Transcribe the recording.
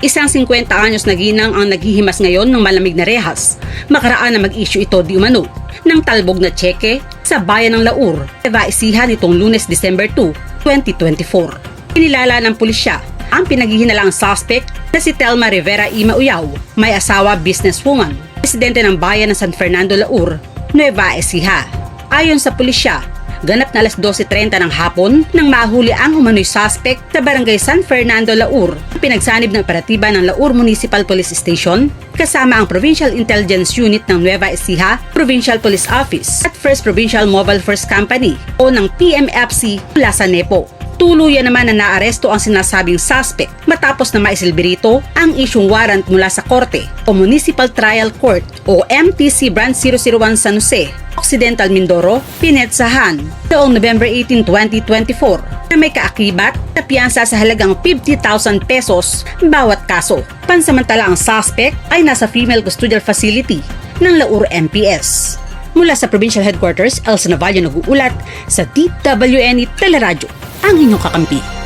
Isang 50 anyos na ginang ang naghihimas ngayon ng malamig na rehas. Makaraan na mag-issue ito di umano ng talbog na tseke sa bayan ng Laur, Eva Ecija nitong lunes December 2, 2024. Kinilala ng pulisya ang pinaghihinalang suspect na si Telma Rivera Ima Uyaw, may asawa businesswoman, presidente ng bayan ng San Fernando Laur, Nueva Ecija. Ayon sa pulisya, ganap na alas 12.30 ng hapon nang mahuli ang umano'y suspect sa barangay San Fernando, Laur, pinagsanib ng operatiba ng Laur Municipal Police Station kasama ang Provincial Intelligence Unit ng Nueva Ecija, Provincial Police Office at First Provincial Mobile First Company o ng PMFC mula sa NEPO. Tuluyan naman na naaresto ang sinasabing suspect matapos na maisilbi rito ang isyong warrant mula sa korte o Municipal Trial Court o MTC Branch 001 San Jose, Occidental Mindoro, Pinetsahan noong November 18, 2024 na may kaakibat na piyansa sa halagang 50,000 pesos bawat kaso. Pansamantala ang suspect ay nasa female custodial facility ng Laur MPS. Mula sa provincial headquarters, Elsa Navallo nag-uulat sa DWNE Teleradyo, ang inyong kakampi.